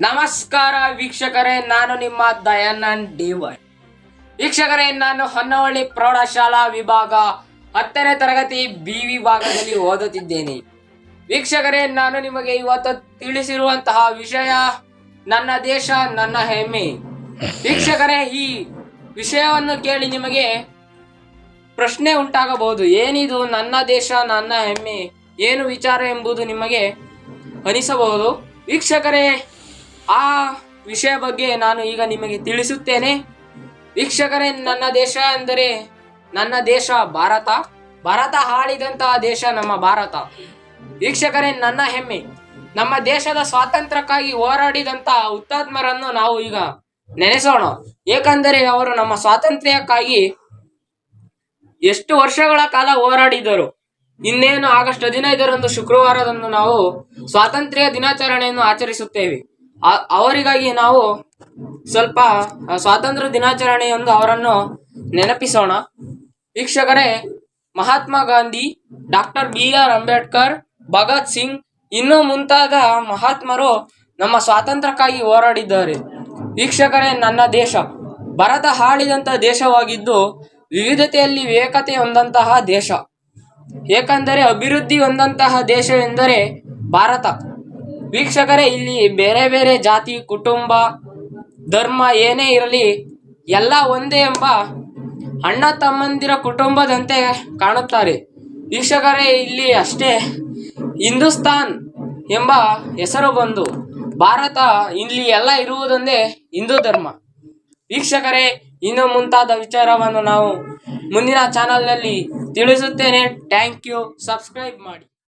ನಮಸ್ಕಾರ ವೀಕ್ಷಕರೇ, ನಾನು ನಿಮ್ಮ ದಯಾನಂದ್ ಡಿವೈ ವೀಕ್ಷಕರೇ, ನಾನು ಹೊನ್ನವಳ್ಳಿ ಪ್ರೌಢಶಾಲಾ ವಿಭಾಗ ಹತ್ತನೇ ತರಗತಿ ಬಿ ವಿಭಾಗದಲ್ಲಿ ಓದುತ್ತಿದ್ದೇನೆ. ವೀಕ್ಷಕರೇ, ನಾನು ನಿಮಗೆ ಇವತ್ತು ತಿಳಿಸಿರುವಂತಹ ವಿಷಯ, ನನ್ನ ದೇಶ, ನನ್ನ ಹೆಮ್ಮೆ. ವೀಕ್ಷಕರೇ, ಈ ವಿಷಯವನ್ನು ಕೇಳಿ ನಿಮಗೆ ಪ್ರಶ್ನೆ ಉಂಟಾಗಬಹುದು. ಏನಿದು ನನ್ನ ದೇಶ, ನನ್ನ ಹೆಮ್ಮೆ? ಏನು ವಿಚಾರ ಎಂಬುದು ನಿಮಗೆ ಅನಿಸಬಹುದು. ವೀಕ್ಷಕರೇ ಆ ವಿಷಯ ಬಗ್ಗೆ ನಾನು ಈಗ ನಿಮಗೆ ತಿಳಿಸುತ್ತೇನೆ. ವೀಕ್ಷಕರೇ, ನನ್ನ ದೇಶ ಎಂದರೆ ನನ್ನ ದೇಶ ಭಾರತ. ಭಾರತ ಆಳಿದಂತಹ ದೇಶ ನಮ್ಮ ಭಾರತ. ವೀಕ್ಷಕರೇ, ನನ್ನ ಹೆಮ್ಮೆ. ನಮ್ಮ ದೇಶದ ಸ್ವಾತಂತ್ರ್ಯಕ್ಕಾಗಿ ಹೋರಾಡಿದಂತಹ ಹುತಾತ್ಮರನ್ನು ನಾವು ಈಗ ನೆನೆಸೋಣ. ಏಕೆಂದರೆ ಅವರು ನಮ್ಮ ಸ್ವಾತಂತ್ರ್ಯಕ್ಕಾಗಿ ಎಷ್ಟು ವರ್ಷಗಳ ಕಾಲ ಹೋರಾಡಿದರು. ಇನ್ನೇನು ಆಗಸ್ಟ್ ಹದಿನೈದರಂದು ಶುಕ್ರವಾರದಂದು ನಾವು ಸ್ವಾತಂತ್ರ್ಯ ದಿನಾಚರಣೆಯನ್ನು ಆಚರಿಸುತ್ತೇವೆ. ಅವರಿಗಾಗಿ ನಾವು ಸ್ವಲ್ಪ ಸ್ವಾತಂತ್ರ್ಯ ದಿನಾಚರಣೆಯೊಂದು ಅವರನ್ನು ನೆನಪಿಸೋಣ. ವೀಕ್ಷಕರೇ, Mahatma Gandhi, doctor B R Ambedkar, Bhagat Singh, ಇನ್ನೂ ಮುಂತಾದ ಮಹಾತ್ಮರು ನಮ್ಮ ಸ್ವಾತಂತ್ರ್ಯಕ್ಕಾಗಿ ಹೋರಾಡಿದ್ದಾರೆ. ವೀಕ್ಷಕರೇ, ನನ್ನ ದೇಶ ಭಾರತ ಹಾಳಿದಂಥ ದೇಶವಾಗಿದ್ದು, ವಿವಿಧತೆಯಲ್ಲಿ ಏಕತೆ ಹೊಂದಂತಹ ದೇಶ. ಏಕೆಂದರೆ, ಅಭಿವೃದ್ಧಿ ಹೊಂದಂತಹ ದೇಶವೆಂದರೆ ಭಾರತ. ವೀಕ್ಷಕರೇ, ಇಲ್ಲಿ ಬೇರೆ ಬೇರೆ ಜಾತಿ, ಕುಟುಂಬ, ಧರ್ಮ ಏನೇ ಇರಲಿ, ಎಲ್ಲ ಒಂದೇ ಎಂಬ ಅಣ್ಣ ತಮ್ಮಂದಿರ ಕುಟುಂಬದಂತೆ ಕಾಣುತ್ತಾರೆ. ವೀಕ್ಷಕರೇ, ಇಲ್ಲಿ ಅಷ್ಟೇ ಹಿಂದೂಸ್ತಾನ್ ಎಂಬ ಹೆಸರು ಬಂದು, ಭಾರತ ಇಲ್ಲಿ ಎಲ್ಲ ಇರುವುದೊಂದೇ ಹಿಂದೂ ಧರ್ಮ. ವೀಕ್ಷಕರೇ, ಇನ್ನು ಮುಂತಾದ ವಿಚಾರವನ್ನು ನಾವು ಮುಂದಿನ ಚಾನಲ್ನಲ್ಲಿ ತಿಳಿಸುತ್ತೇನೆ. ಥ್ಯಾಂಕ್ ಯು ಸಬ್ಸ್ಕ್ರೈಬ್ ಮಾಡಿ.